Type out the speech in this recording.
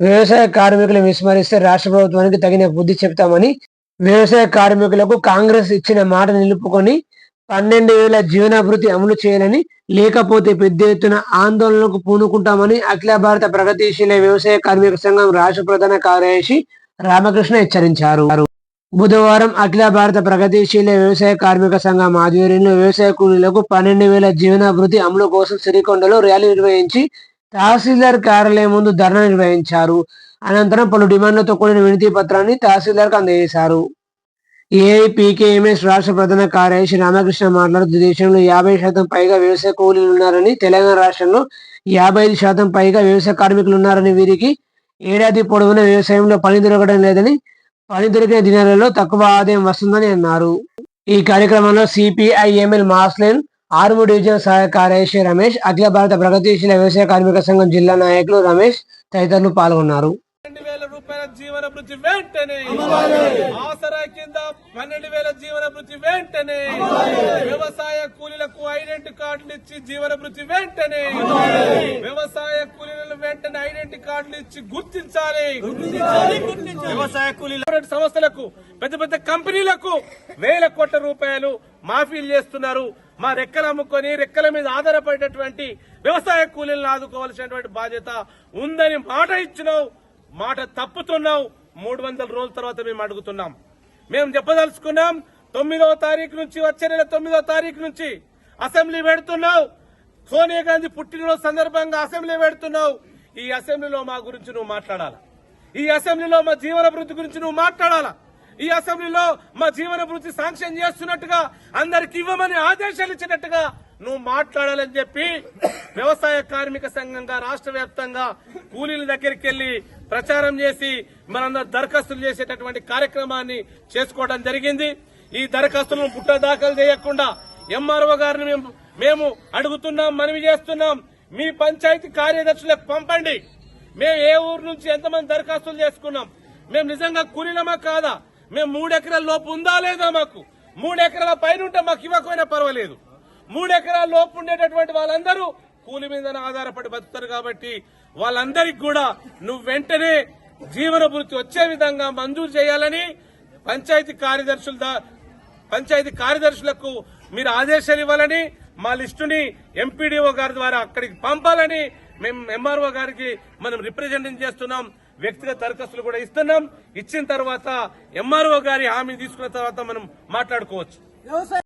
వ్యవసాయ కార్మికులు విస్మరిస్తే రాష్ట్ర ప్రభుత్వానికి తగిన బుద్ధి చెప్తామని వ్యవసాయ కార్మికులకు కాంగ్రెస్ ఇచ్చిన మాట నిలుపుకొని పన్నెండు వేల జీవనాభృతి అమలు చేయాలని లేకపోతే పెద్ద ఎత్తున ఆందోళనకు పూనుకుంటామని అఖిల భారత ప్రగతిశీల వ్యవసాయ కార్మిక సంఘం రాష్ట్ర ప్రధాన కార్యదర్శి రామకృష్ణ హెచ్చరించారు. బుధవారం అఖిల భారత ప్రగతిశీల వ్యవసాయ కార్మిక సంఘం ఆధ్వర్యంలో వ్యవసాయ కూలీలకు పన్నెండు వేల జీవనాభృతి అమలు కోసం సిరికొండలో ర్యాలీ నిర్వహించి తహసీల్దార్ కార్యాలయం ముందు ధర్నా నిర్వహించారు. అనంతరం పలు డిమాండ్లతో కూడిన వినతి పత్రాన్ని తహసీల్దార్కు అందజేశారు. ఏఐపీకేఎంఎస్ రాష్ట్ర ప్రధాన కార్యదర్శి రామకృష్ణ మాట్లాడుతూ దేశంలో యాభై శాతం పైగా వ్యవసాయ కూలీలు ఉన్నారని తెలంగాణ రాష్ట్రంలో యాభై ఐదు శాతం పైగా వ్యవసాయ కార్మికులు ఉన్నారని వీరికి ఏడాది పొడవునా వ్యవసాయంలో పని దొరకడం లేదని పని దొరికిన దినాలలో తక్కువ ఆదాయం వస్తుందని అన్నారు. ఈ కార్యక్రమంలో సిపిఐఎంఎల్ మాస్లెన్ ఆరుము డివిజన్ సహాయ కార్యదర్శి రమేష్ అఖిల భారత ప్రగతిశీల వ్యవసాయ కార్మిక సంఘం జిల్లా నాయకులు రమేష్ తదితరులు పాల్గొన్నారు. పన్నెండు వేల రూపాయల జీవన భృతి వెంటనే ఆసరా కింద పన్నెండు వేల జీవన భృతి వెంటనే వ్యవసాయ కూలీలకు ఐడెంటి కార్డులు ఇచ్చి జీవన భృతి వెంటనే వ్యవసాయ కూలీలను వెంటనే ఐడెంటి కార్డులు ఇచ్చి గుర్తించాలి. వ్యవసాయ కూలీల సంస్థలకు పెద్ద పెద్ద కంపెనీలకు వేల కోట్ల రూపాయలు మాఫీలు చేస్తున్నారు. మా రెక్కలు అమ్ముకొని రెక్కల మీద ఆధారపడేటటువంటి వ్యవసాయ కూలీలను ఆదుకోవాల్సినటువంటి బాధ్యత ఉందని మాట ఇచ్చినావు మాట తప్పుతున్నావు. మూడు వందల రోజుల తర్వాత మేము అడుగుతున్నాం. మేము చెప్పదలుచుకున్నాం తొమ్మిదవ తారీఖు నుంచి వచ్చే నెల తొమ్మిదవ తారీఖు నుంచి అసెంబ్లీ పెడుతున్నావు. సోనియా గాంధీ పుట్టినరోజు సందర్భంగా అసెంబ్లీ పెడుతున్నావు. ఈ అసెంబ్లీలో మా గురించి నువ్వు మాట్లాడాలా? ఈ అసెంబ్లీలో మా జీవన అభివృద్ధి గురించి నువ్వు మాట్లాడాలా? ఈ అసెంబ్లీలో మా జీవన వృత్తి శాంక్షన్ చేస్తున్నట్టుగా అందరికి ఇవ్వమని ఆదేశాలు ఇచ్చినట్టుగా నువ్వు మాట్లాడాలని చెప్పి వ్యవసాయ కార్మిక సంఘంగా రాష్ట్ర వ్యాప్తంగా కూలీల దగ్గరికి వెళ్ళి ప్రచారం చేసి మనందరూ దరఖాస్తులు చేసేటటువంటి కార్యక్రమాన్ని చేసుకోవడం జరిగింది. ఈ దరఖాస్తులను పుట్ట దాఖలు చేయకుండా ఎంఆర్ఓ గారిని మేము మేము అడుగుతున్నాం మనవి చేస్తున్నాం. మీ పంచాయతీ కార్యదర్శులకు పంపండి. మేము ఏ ఊరు నుంచి ఎంతమంది దరఖాస్తులు చేసుకున్నాం? మేము నిజంగా కూలీలమా కాదా? మేము మూడు ఎకరాల లోపు ఉందా లేదా మాకు? మూడు ఎకరాల పైన ఉంటే మాకు ఇవ్వకపోయినా పర్వాలేదు. మూడు ఎకరాల లోపు ఉండేటటువంటి వాళ్ళందరూ కూలి మీద ఆధారపడి బతుకుతారు కాబట్టి వాళ్ళందరికి కూడా నువ్వు వెంటనే జీవనభృతి వచ్చే విధంగా మంజూరు చేయాలని పంచాయతీ కార్యదర్శుల దా- పంచాయతీ కార్యదర్శులకు మీరు ఆదేశాలు ఇవ్వాలని మా లిస్టుని ఎంపీడీఓ గారి ద్వారా అక్కడికి పంపాలని మేము ఎంఆర్ఓ గారికి మనం రిప్రజెంటేషన్ చేస్తున్నాం. వ్యక్తిగత దరఖాస్తులు కూడా ఇస్తున్నాం. ఇచ్చిన తర్వాత ఎంఆర్ఓ గారి హామీ తీసుకున్న తర్వాత మనం మాట్లాడుకోవచ్చు.